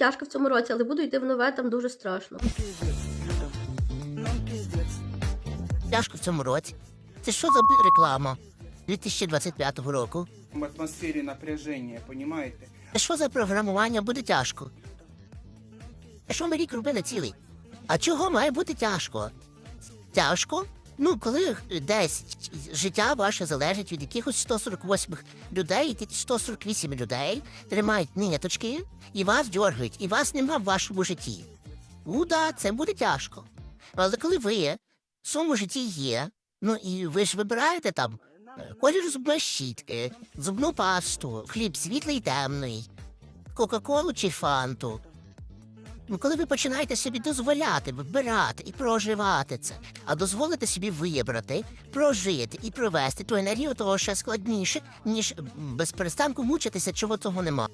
тяжко в цьому році, але буду йти в нове, там дуже страшно. Тяжко в цьому році. Це що за реклама 2025 року? в атмосфере напряжения, понимаете? Це що за програмування буде тяжко? А що ми рік робили цілий? А чого має бути тяжко? Тяжко? Ну, коли десь життя ваше залежить від якихось 148 людей, і ті 148 людей тримають ниточки і вас дергають, і вас нема в вашому житті. Ну да, це буде тяжко. Але коли ви в своєму житті є, ну і ви ж вибираєте там е, колір зубної щітки, зубну пасту, хліб світлий і темний, Кока-Колу чи фанту. Ну, коли ви починаєте собі дозволяти вибирати і проживати це, а дозволити собі вибрати, прожити і провести, то енергію того ще складніше, ніж без перестанку мучитися, чого того нема.